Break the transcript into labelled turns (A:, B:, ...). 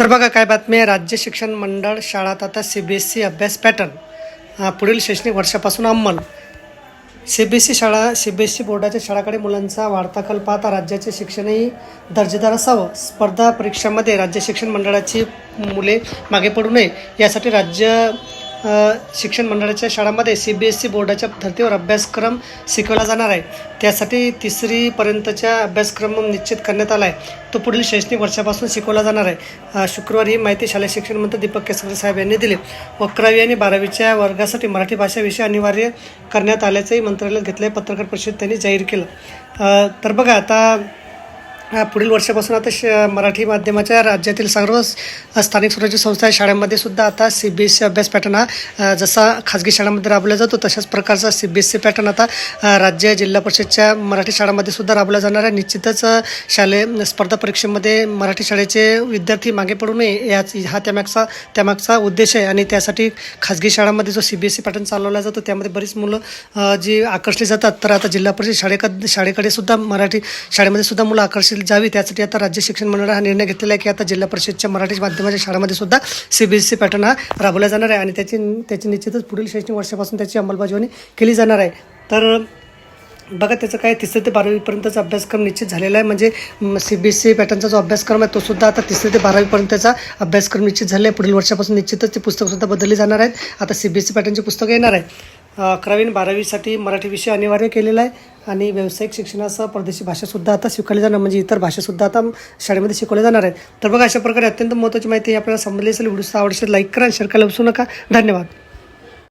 A: तर बघा काय बातमी आहे. राज्य शिक्षण मंडळ शाळात आता सी बी एस सी अभ्यास पॅटर्न पुढील शैक्षणिक वर्षापासून अंमल. सी बी एस सी शाळा सी बी एस सी बोर्डाच्या शाळाकडे मुलांचा वाढता कल पाहता राज्याचे शिक्षणही दर्जेदार असावं. स्पर्धा परीक्षामध्ये राज्य शिक्षण मंडळाची मुले मागे पडू नये. यासाठी राज्य शिक्षण मंडळाच्या शाळांमध्ये सी बी एस सी बोर्डाच्या धर्तीवर अभ्यासक्रम शिकवला जाणार आहे. त्यासाठी तिसरीपर्यंतचा अभ्यासक्रम निश्चित करण्यात आला आहे. तो पुढील शैक्षणिक वर्षापासून शिकवला जाणार आहे. शुक्रवारी ही माहिती शालेय शिक्षण मंत्री दीपक केसरकर साहेब यांनी दिली. अकरावी आणि बारावीच्या वर्गासाठी मराठी भाषा विषय अनिवार्य करण्यात आल्याचंही मंत्रालयात घेतल्या. पत्रकार परिषदेत त्यांनी जाहीर केलं. तर बघा आता पुढील वर्षापासून आता श मराठी माध्यमाच्या राज्यातील सर्व स्थानिक स्वराज्य संस्था या शाळांमध्ये सुद्धा आता सी बी एस सी अभ्यास पॅटर्न हा जसा खाजगी शाळांमध्ये राबवला जातो तशाच प्रकारचा C B S E pattern आता राज्य जिल्हा परिषदच्या मराठी शाळांमध्ये सुद्धा राबवला जाणार आहे. निश्चितच शालेय स्पर्धा परीक्षेमध्ये मराठी शाळेचे विद्यार्थी मागे पडू नये याच हा त्यामागचा त्यामागचा उद्देश आहे. आणि त्यासाठी खाजगी शाळांमध्ये जो C B S E pattern चालवला जातो त्यामध्ये बरीच मुलं जी आकर्षली जातात. तर आता जिल्हा परिषद शाळेकड शाळेकडे सुद्धा मराठी शाळेमध्ये सुद्धा मुलं आकर्षित जावी. त्यासाठी आता राज्य शिक्षण मंडळाने हा निर्णय घेतलेला आहे की आता जिल्हा परिषदच्या मराठी माध्यमाच्या शाळांमध्ये सुद्धा C B S E pattern हा राबवला जाणार आहे. आणि त्याची त्याची निश्चितच पुढील शैक्षणिक वर्षापासून त्याची अंमलबजावणी केली जाणार आहे. तर बघा त्याचं काय तिसरी ते बारावीपर्यंतचा अभ्यासक्रम निश्चित झालेला आहे. म्हणजे सी बी एस सी पॅटर्नचा जो अभ्यासक्रम आहे तो सुद्धा आता तिसरी ते बारावीपर्यंतचा अभ्यासक्रम निश्चित झाला आहे. पुढील वर्षापासून निश्चितच ते पुस्तकसुद्धा बदलली जाणार आहेत. आता सी बी एस सी पॅटर्नची पुस्तकं येणार आहे अकरावी आणि बारावीसाठी मराठी विषय अनिवार्य केलेला आहे. आणि व्यावसायिक शिक्षणासह परदेशी भाषासुद्धा आता शिकवली जाणार म्हणजे इतर भाषासुद्धा आता शाळेमध्ये शिकवल्या जाणार आहेत. तर बघा अशा प्रकारे अत्यंत महत्त्वाची माहिती आपल्याला समजली असेल व्हिडिओ आवडशील लाईक करा आणि शेअर करायला विसरू नका. धन्यवाद.